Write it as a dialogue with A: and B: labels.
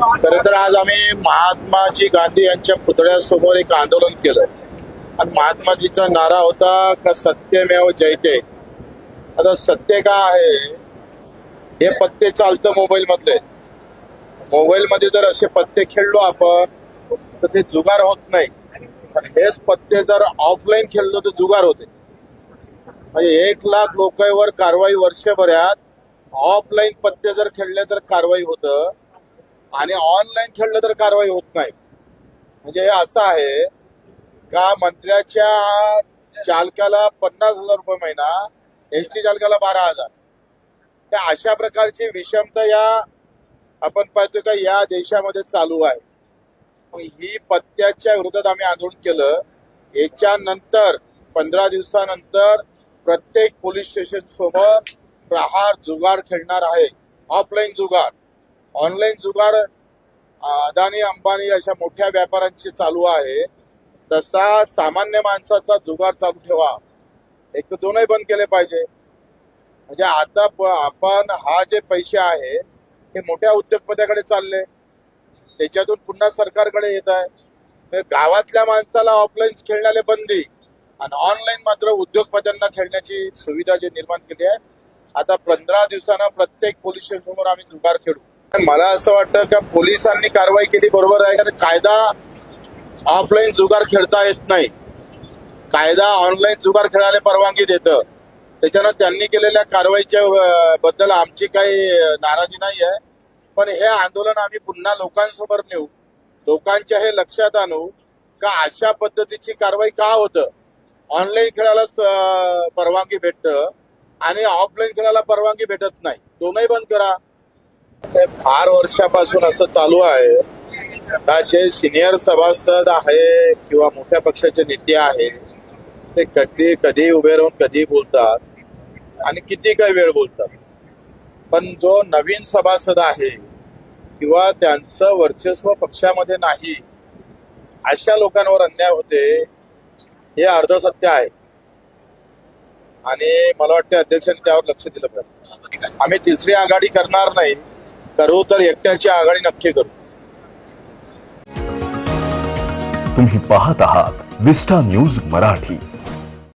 A: खर तर आज आम्ही महात्माजी गांधी यांच्या पुतळ्यासमोर एक आंदोलन केलं. आणि महात्माजीचा नारा होता का सत्यमेव जयते? आता सत्य का आहे? हे पत्ते चालतं मोबाईल मधले मोबाईल मध्ये जर असे पत्ते खेळलो आपण तर ते जुगार होत नाही. पण हेच पत्ते जर ऑफलाईन खेळलो तर जुगार होते. म्हणजे एक लाख लोकांवर कारवाई वर्षभरात ऑफलाईन पत्ते जर खेळले तर कारवाई होतं. आणि ऑनलाईन खेळलं तर कारवाई होत नाही. म्हणजे हे असं आहे का मंत्र्याच्या चालकाला पन्नास हजार रुपये महिना एस टी चालकाला बारा हजार. त्या अशा प्रकारची विषमता या आपण पाहतो का या देशामध्ये चालू आहे. ही पत्त्याच्या विरोधात आम्ही आंदोलन केलं. याच्यानंतर पंधरा दिवसानंतर प्रत्येक पोलीस स्टेशन समोर प्रहार जुगार खेळणार आहे. ऑफलाईन जुगार ऑनलाईन जुगार अदानी अंबानी अशा मोठ्या व्यापाऱ्यांची चालू आहे. तसा सामान्य माणसाचा जुगार चालू ठेवा. एक तर दोनही बंद केले पाहिजे. म्हणजे आता प- आपण हा जे पैसे आहे हे मोठ्या उद्योगपत्याकडे चालले. त्याच्यातून पुन्हा सरकारकडे येत आहे. गावातल्या माणसाला ऑफलाईन खेळण्याला बंदी. आणि ऑनलाईन मात्र उद्योगपत्यांना खेळण्याची सुविधा जी निर्माण केली आहे. आता पंधरा दिवसांना प्रत्येक पोलीस स्टेशन समोर आम्ही जुगार खेळू. मला असं वाटतं का पोलिसांनी कारवाई केली बरोबर आहे कारण कायदा ऑफलाईन जुगार खेळता येत नाही. कायदा ऑनलाईन जुगार खेळायला परवानगी देतं. त्याच्यानं त्यांनी केलेल्या कारवाईच्या बद्दल आमची काही नाराजी नाही आहे. पण हे आंदोलन आम्ही पुन्हा लोकांसमोर नेऊ लोकांच्या हे लक्षात आणू का अशा पद्धतीची कारवाई का होतं? ऑनलाईन खेळायला परवानगी भेटतं आणि ऑफलाईन खेळायला परवानगी भेटत नाही. दोनही बंद करा. ते फार वर्षापासून असं चालू आहे. का जे सिनियर सभासद आहे किंवा मोठ्या पक्षाचे नेते आहे ते कधी कधी उभे राहून कधी बोलतात आणि किती काही वेळ बोलतात. पण जो नवीन सभासद आहे किंवा त्यांचं वर्चस्व पक्षामध्ये नाही अशा लोकांवर अन्याय होते हे अर्ध सत्य आहे. आणि मला वाटतं अध्यक्षांनी त्यावर लक्ष दिलं पाहिजे. आम्ही तिसरी आघाडी करणार नाही. करू तर एकट्याची आघाडी नक्की करू.
B: तुम्ही पाहत आहात विस्टा न्यूज मराठी.